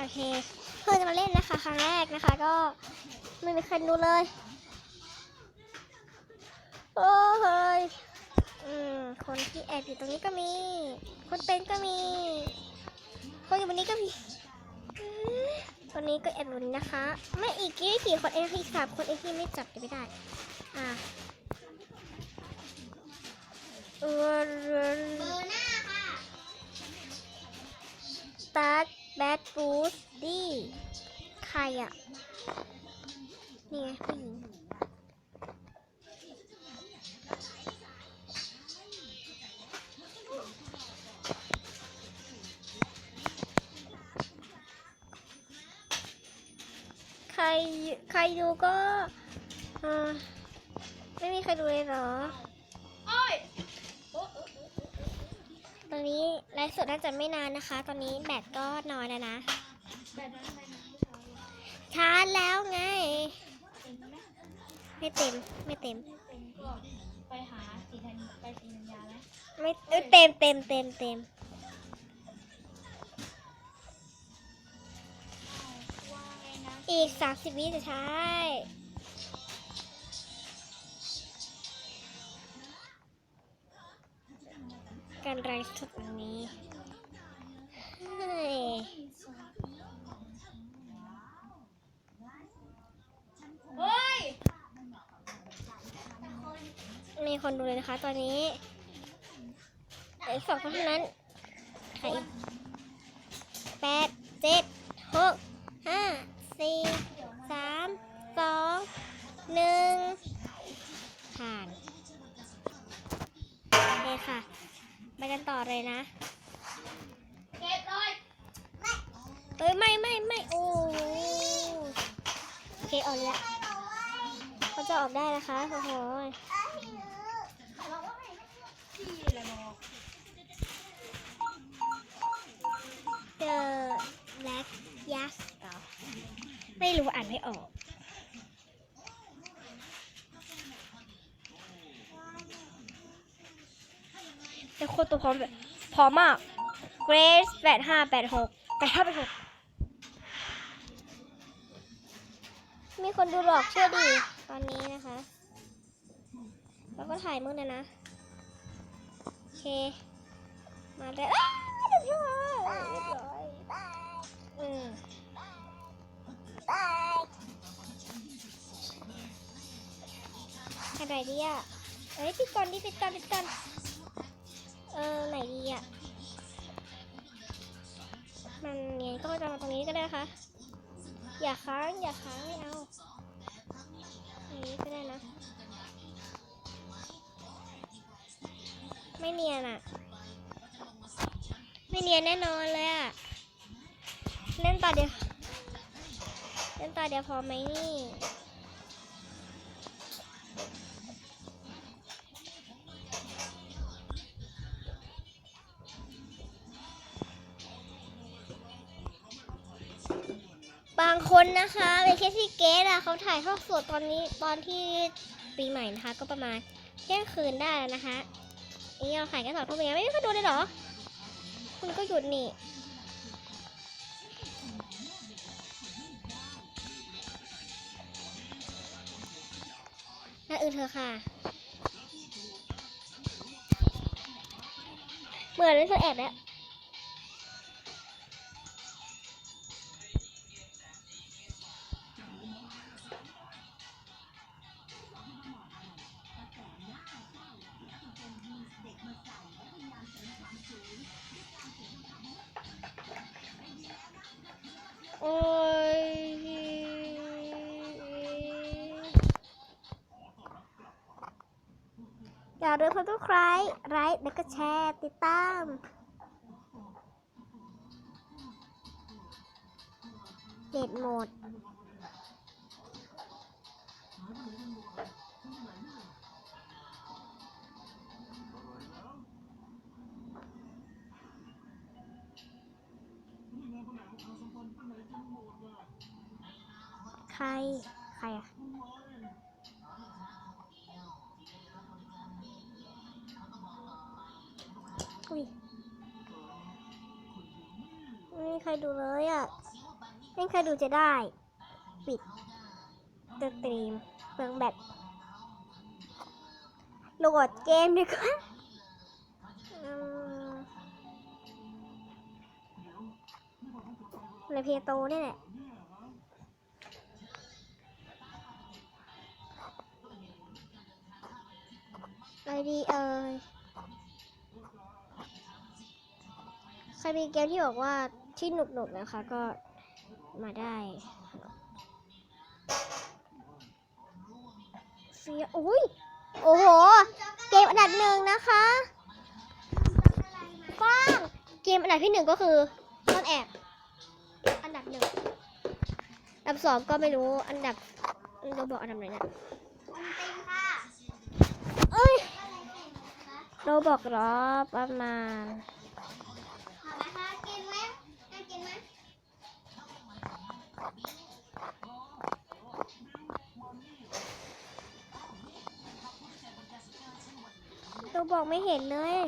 โอเค เพื่อนจะมาเล่นนะคะ ครั้งแรกนะคะ ก็ไม่มีใครดูเลยโอ้เฮ้ยอืมคนที่แอบอยู่ตรงนี้ก็มี คนเป็นก็มี คนอยู่บนนี้ก็มีอืมตัวนี้ก็แอบอยู่บนนี้นะคะ ไม่อีกกี่กี่คนเองอีกสามคนเองที่ไม่จับจะไม่ได้ อะเออเบอร์หน้าค่ะสตาร์ท แบดบูสดี้ใครอะ นี่ไงผู้หญิงใคร ใครดูก็ ไม่มีใครดูเลยเหรอ โอ้ย ตอนนี้ไลฟ์สดน่าจะไม่นานนะคะ ตอนนี้แบตก็น้อยแล้วนะชาร์จแล้วไง ไม่เต็มไม่เต็มเต็มก็ไปหาสีธัญไปสีธัญญาไหมไม่เอ้ยเต็มเต็มเต็มเต็มอีกสามสิบวิจะใช้ การไลฟ์สดวันนี้เฮ้ยมีคนดูเลยนะคะ ตอนนี้เหลืออกสองคนเท่านั้นใครแปดเจ็ดหกห้าสี่สามสองหนึ่ง ไปกันต่อเลยนะเก็บเลยเอ้ยไม่ไม่ไม่โอ้โหโอเคออกแล้วเขาจะออกได้นะคะโอ้โหพี่เลยบอกเจอแบล็กยัสเหรอไม่รู้อ่านไม่ออก แต่คนตัวพร้อมแบบพร้อมมาก Grace แปดห้าแปดหกแปดห้าแปดหกมีคนดูหลอกเชื่อดีตอนนี้นะคะ แล้วก็ถ่ายมือนะนะ โอเค มาได้อ้าวเรียบร้อยเรียบร้อยอืมอะไรดีอะเอ้ยปิดก่อนดิปิดก่อนปิดก่อน เออไหนดีอะ มันเงี้ยก็จะมาตรงนี้ก็ได้นะคะอย่าค้างอย่าค้างไม่เอาอย่างนี้ก็ได้นะ ไม่เนียนอะ ไม่เนียนแน่นอนเลยอะ เล่นต่อเดี๋ยว เล่นต่อเดี๋ยวพอไหมนี่ คนนะคะเป็นแค่ที่เกตอะเขาถ่ายทอดสดตอนนี้ตอนที่ปีใหม่นะคะ ก็ประมาณเที่ยงคืนได้แล้วนะคะนี่เราถ่ายแค่สองทุ่มเองไม่มีใครดูเลยเหรอ คุณก็หยุดนี่น่าอื่นเธอค่ะ เหมือนเธอแอบแล้ว อย่าลืมกดติดตามไลค์แล้วก็แชร์ติดตามเด็ดหมดใคร รดูเลยอะไม่เคยดูจะได้ ปิดตัวตรีมเปลืองแบตโหลดเกมดีกว่าอืมในเพโตนี่แหละอะไรดีเอ่ยใครมีเกมที่บอกว่า ที่หนุกๆนะคะก็มาได้เสียอุ้ย โอ้โห เกมอันดับหนึ่งนะคะฟ้างเกมอันดับที่หนึ่งก็คือซ่อนแอบ อันดับหนึ่งอันดับสองก็ไม่รู้ อันดับเราบอกอันดับไหนเนี่ยเอ้ยเราบอกรอประมาณ เราบอกไม่เห็นเลย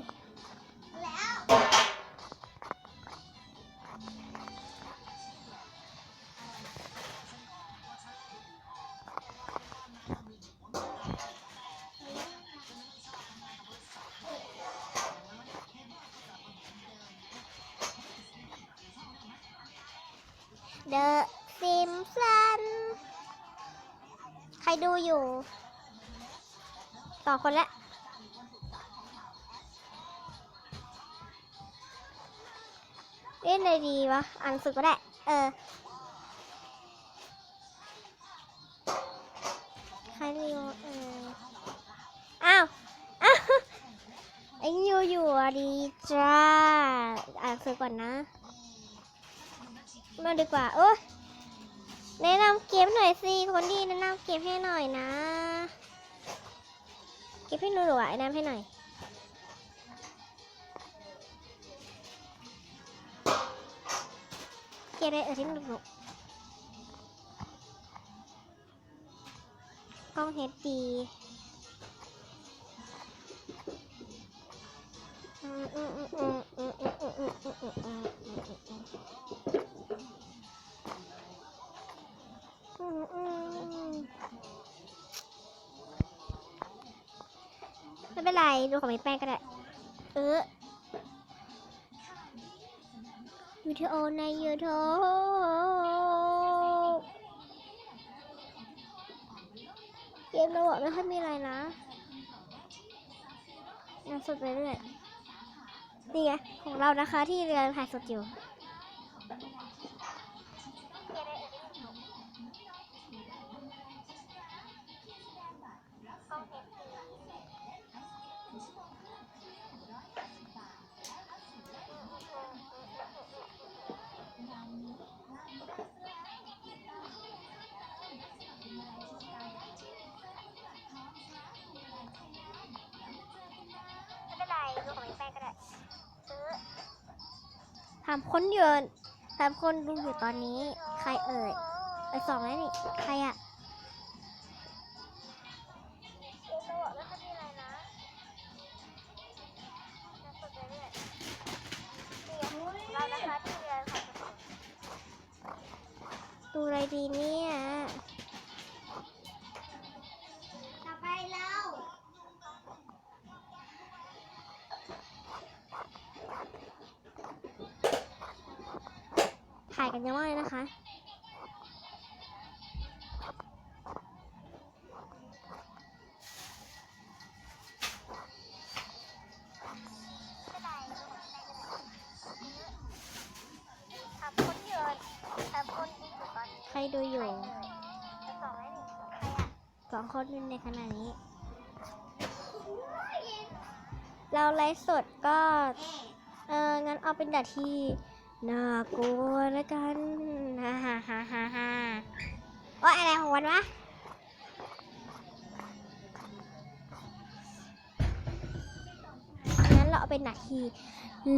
The Simpsons ใครดูอยู่ ต่อคนละ เล่นอะไรดีวะอ่านหนังสือก็ได้ เออ ใครรีโมทเออ อ้าว อ้าวไอ้ยูอยู่อะดีจ้า อ่านหนังสือก่อนนะ มาดีกว่า โอ้แนะนำเกมหน่อยสิ คนดีแนะนำเกมให้หน่อยนะ เกมให้หนูหนูอะแนะนำให้หน่อย อืมอืมอืมอืมอืมอืมอืมอืมอืมไม่เป็นไร ดูของพี่แป้งก็ได้ เออ วิดีโอในยูทูบเกมเราอกไม่ค่อยมีอะไรนะยังสดไปเรื่อยนี่ไงของเรานะคะที่เรียนถ่ายสดอยู่ ถามคนเยืนถามคนดูอยู่ตอนนี้ ใครเอ่ยไปสองแล้วนี่ ใครอะดูอะไรดีเนี่ย กันเยอะมากเลยนะคะ ใครดูอยู่สองคนในขณะนี้ เราไลฟ์สดก็ เอองั้นเอาเป็นดัดที่ น่ากลัวแล้วกันฮ่าฮ่าฮ่าฮ่าฮ่าโอ้ยอะไรของวันวะงั้นเราเอาเป็นนาที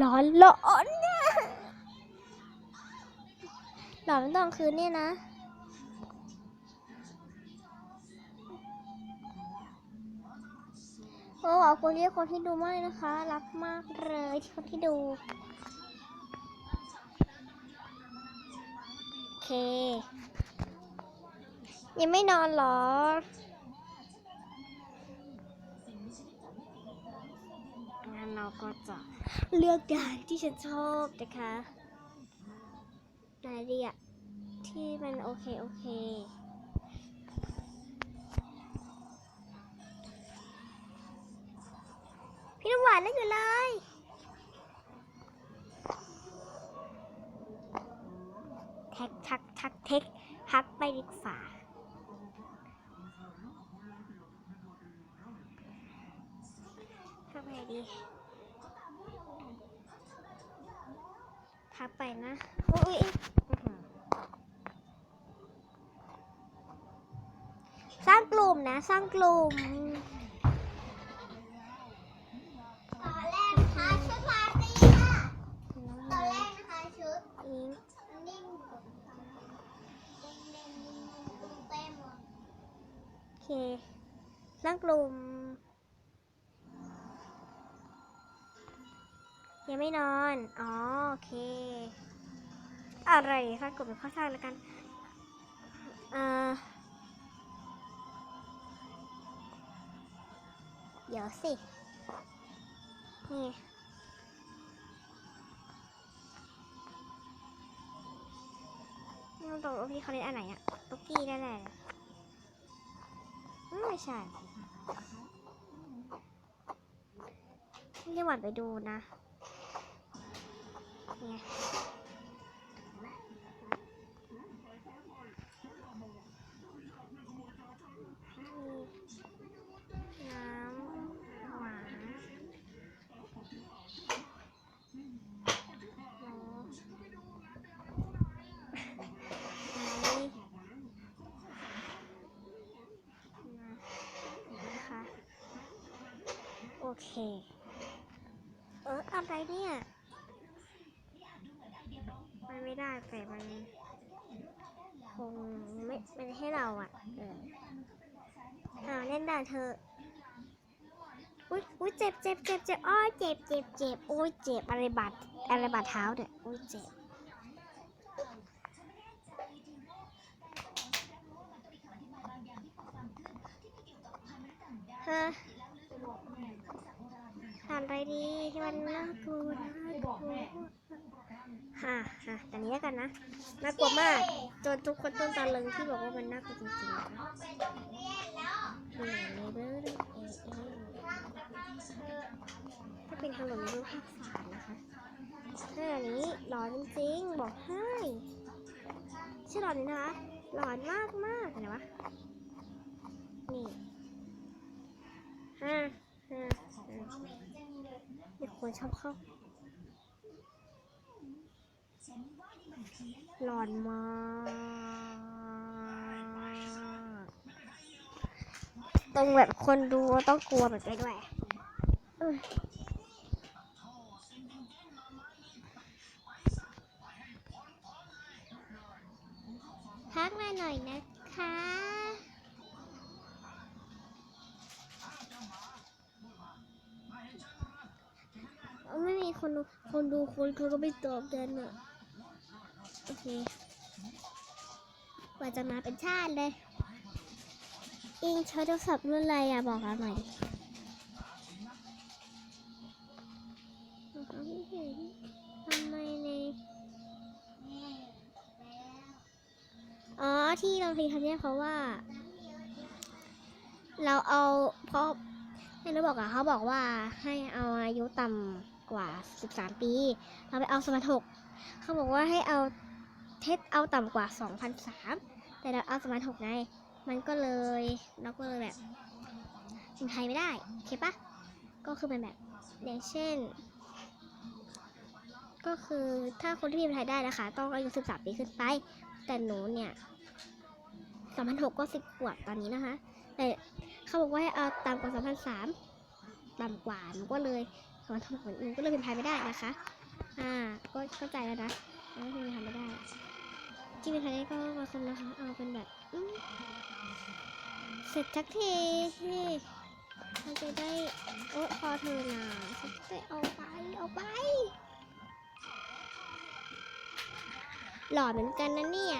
ร้อนร้อนนะหลอนตอนคืนเนี่ยนะโอ้ขอบคุณที่คนที่ดูมากเลยนะคะ รักมากเลยที่คนที่ดู เค ยังไม่นอนเหรอ งั้นเราก็จะเลือกด่านที่ฉันชอบนะคะไหนดีอะที่มันโอเค โอเคพี่น้ำหวานนั่นอยู่เลย แท็กทักทักเทคทักไปดีกว่าทักไปดีทักไปนะอุ้ยสร้างกลุ่มนะ สร้างกลุ่ม สร้างกลุ่ม ยังไม่นอน อ๋อ โอเค อะไรสร้างกลุ่มเข้อสร้างแล้วกัน เอ่อ เดี๋ยวสิ นี่ไม่ต้องตรงพี่เขาเล่นอันไหนอะตุ๊กกี้แน่ๆเลยอืม ไม่ได้หวานไปดูนะเนี่ย เคเอออะไรเนี่ย มันไม่ได้แต่มันคงไม่ไม่ให้เราอะ เอออ่าเล่นด่าเธอ อุ้ยอุ้ยเจ็บเจ็บเจ็บเจ็บอ้อยเจ็บเจ็บเจ็บโอ้ยเจ็บอะไรบาดอะไรบาดเท้าเนี่ยโอ้ยเจ็บเฮะ ทานไรดีที่มันน่ากลัวน่ากลัวฮ่าฮ่าแต่นี้แล้วกันนะน่ากลัวมากจนทุกคนต้นตาลึงที่บอกว่ามันน่ากลัวจริงๆนะคะคืออย่างนี้เบ้อเอเอถ้าเป็นถนนรูปภาคสามนะคะถ้าอย่างนี้หลอนจริงๆบอกให้ใช่หลอนนี่นะคะหลอนมากมากๆไหนวะนี่ห้า คนชอบเข้าร้อนมากตรงแบบคนดูต้องกลัวแบบไปด้วยพักมาหน่อยนะ คนดูคนดูคนเขาก็ไม่ตอบกันอะ โอเคกว่าจะมาเป็นชาติเลย อิงใช้โทรศัพท์รุ่นอะไรอะ บอกเราหน่อยทำไมในอ๋อที่เราพิมพ์คำนี้เพราะว่า เราเอาเพราะให้เราบอกอะเขาบอกว่าให้เอาอายุต่ำ กว่า 13 ปี เราไปเอาสมัครหกเขาบอกว่าให้เอาเทสเอาต่ำกว่า 2,003 แต่เราเอาสมัครหกไง มันก็เลยเราก็เลยแบบพิมพ์ไทยไม่ได้โอเคปะก็คือเป็นแบบอย่างเช่น ก็คือถ้าคนที่พิมพ์ไทยได้นะคะ ต้องอายุ 13 ปีขึ้นไป แต่หนูเนี่ย2006ก็10ขวบตอนนี้นะคะ แต่เขาบอกว่าให้เอาต่ำกว่า2003ต่ำกว่าหนูก็เลย 2006เหมือนหนูก็เลยพิมพ์ไทยไม่ได้นะคะ อ่า ก็เข้าใจแล้วนะแล้วพิมพ์ไทยไม่ได้ ที่พิมพ์ไทยได้ก็บางคนนะคะ เอาเป็นแบบอืมเสร็จสักทีที่เราจะได้โอ้พอเธอนะฉันจะเอาไปเอาไป หล่อเหมือนกันนะเนี่ย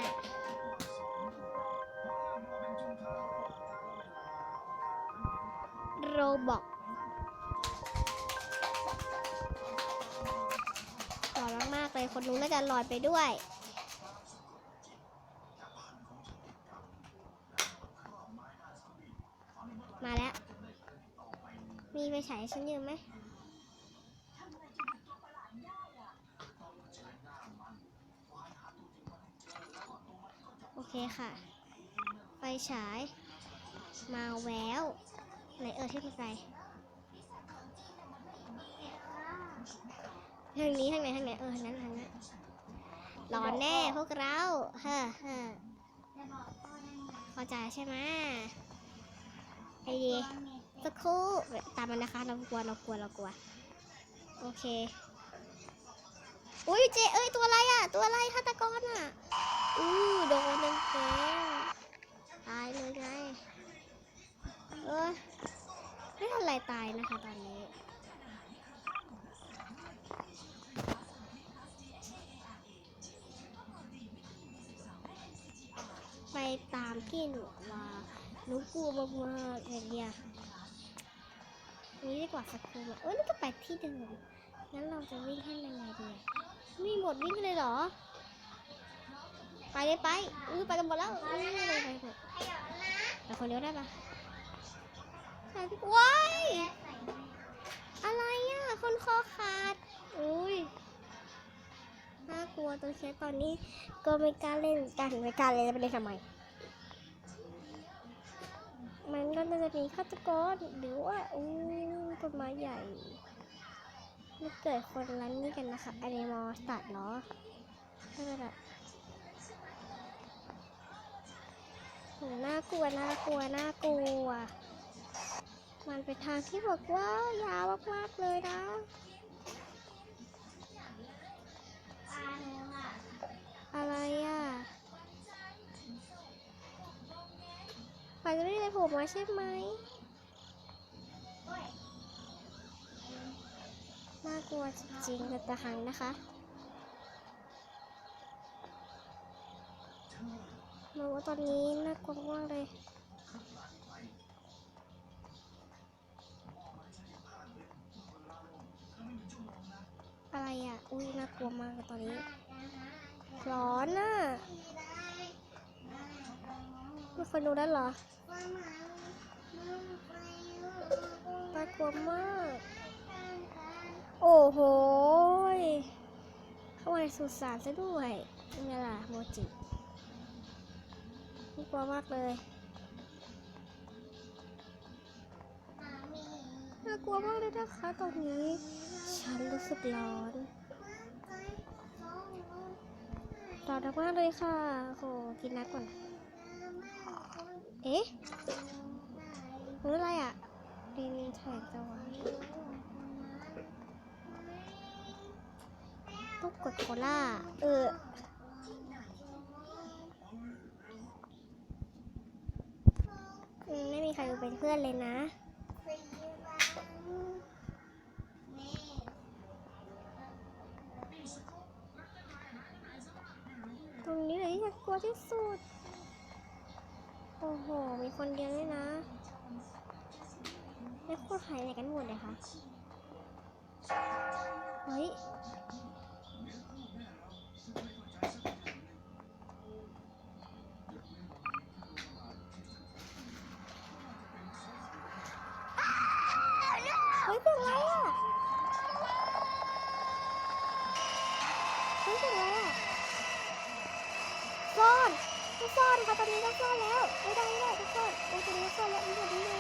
โรบอก อมากๆเลยคนนู้นน่าจะลอยไปด้วย มาแล้ว มีไปฉายฉันยืมไหมโอเคค่ะ ไฟฉาย มาแววไหนเออที่ไป ทางนี้ทางไหนทางไหนเออทางนั้นทางนั้นร้อนแน่พวกเราเฮ้อเฮ้อเข้าใจใช่ไหมไอเดีสักครู่ตามมันนะคะ เรากลัวเรากลัวเรากลัว โอเค อุ้ยเจเอ้ยตัวอะไรอะ ตัวอะไรฆาตกรอะอู้โดนเต็มเต็มตายเลยไงเออไม่ทันไรตายนะคะตอนนี้ ตามพี่หนูมาหนูกลัวมากๆเลยเนี่ยนี่ดีกว่าสักครู่เอ้ยนี่ก็ไปที่เดิมงั้นเราจะวิ่งให้ยังไงดีมีหมดวิ่งเลยเหรอ ไปเลยไปอือไปกันหมดแล้วอือไปไปไปแต่คนเดียวได้ปะว้ายอะไรอะ คนคอขาด อุ้ยน่ากลัวตัวเชฟตอนนี้ก็ไม่กล้าเล่นกันไม่กล้าเล่นแล้วไปเล่นทำไม จะมีฆาตกรหรือว่าอู้ต้นไม้ใหญ่ไม่เกิดคนรันนี่กันนะคะอนิมอสตัดเหรอไม่เป็นไรโหน่ากลัวน่ากลัวน่ากลัว มันเป็นทางที่บอกว่ายาวมากๆเลยนะอะอะไรอะ ฝันจะไม่ได้อะไรโผล่มาใช่ไหมน่ากลัวจริงๆแต่ตะหังนะคะมาว่าตอนนี้น่ากลัวมากเลยอะไรอะ อุ้ยน่ากลัวมากตอนนี้ ร้อนอะมีคนดูได้เหรอ น่ากลัวมาก โอ้โหเข้ามาในสุสานซะด้วยนี่ไงล่ะโมจิน่ากลัวมากเลยน่ากลัวมากเลยนะคะตอนนี้ ฉันรู้สึกร้อนร้อนมากเลยค่ะโหกินน้ำก่อน เอ๊ะหรืออะไรอะดินแฉกจะหวานต้องกดโคล่า เออไม่มีใครดูเป็นเพื่อนเลยนะตรงนี้เลยที่ฉันกลัวที่สุด อ้โห มีคนเดียวด้วยนะ แล้วคนหายไหนกันหมดเลยคะ เฮ้ยเฮ้ยเป็นไรอะเฮ้ยเป็นไรอะซ่อนต้องซ่อนค่ะตอนนี้ต้องซ่อนแล้ว ไม่ได้ไม่ได้ต้องซ่อนโอ้ยตอนนี้ก่อนแล้วอีกแบบนี้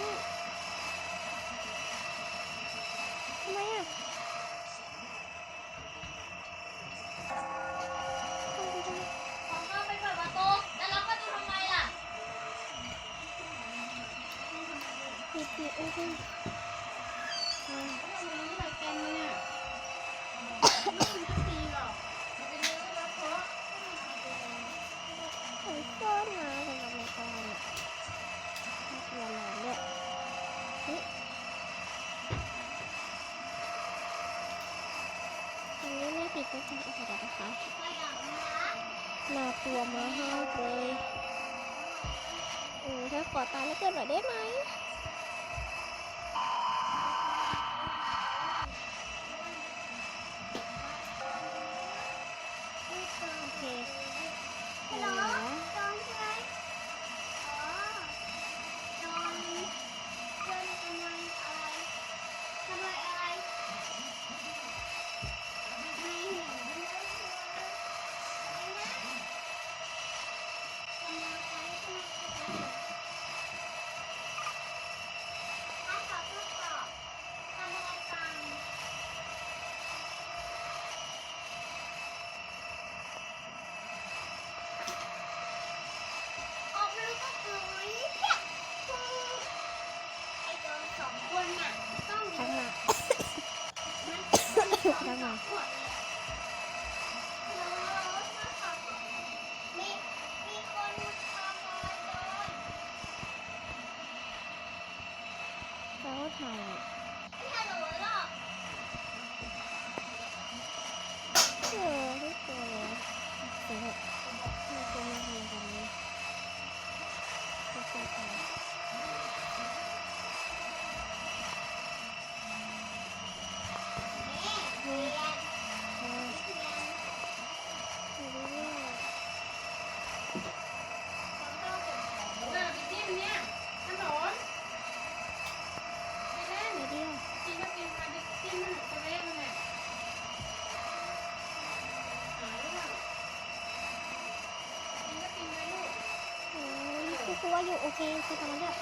โอเคโอเคตอนนั้นด้วย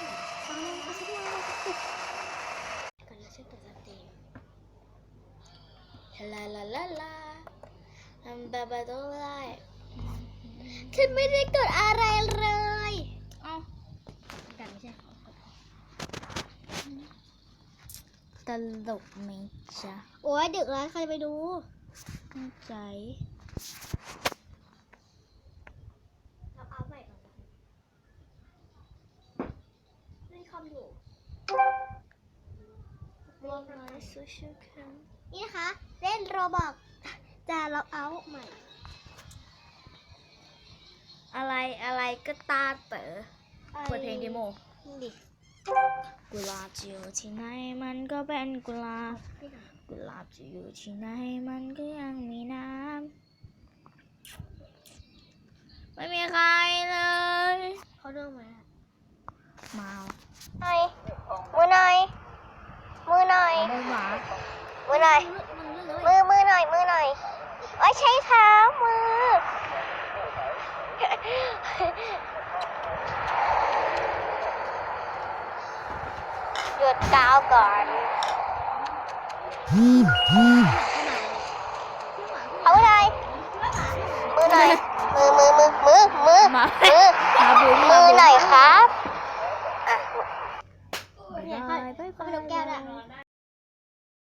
ตอนนั้นเอาสักหน่อยเอาสักหน่อยก่อนนะฉันเปิดสตรีมลาลาลาลาทำบาบาโดไลฉันไม่ได้กดอะไรเลยเอ้ากันไม่ใช่ตลกไหมจ๊ะ โอ้ยดึกแล้วใครไปดูแน่ใจ เราเอาใหม่ก่อนนะไม่คอมอยู่ โลกน้อยโซเชียลแคมนี่นะคะ เล่นโรบอกจะล็อกเอาใหม่ อะไรอะไรก็ตาเต๋อเปิดเพลงดิโมดิกุหลาบจะอยู่ที่ไหนมันก็เป็นกุหลาบกุหลาบจะอยู่ที่ไหนมันก็ยังมีน้ำไม่มีใครเลยเขาเรื่องไหมมาหน่อยมือหน่อย มือหน่อยไม่หมามือหน่อยมึงเรื่องเลยมือมือหน่อย มือหน่อยโอ้ยใช้เท้ามือ หยุดกาวก่อนเอาหน่อย มือหน่อย มือมือมือมือมือหมามือหมาบุ้งมือหน่อยครับ อะเนี่ยเขาเขาไปนกแก้วด้วยได้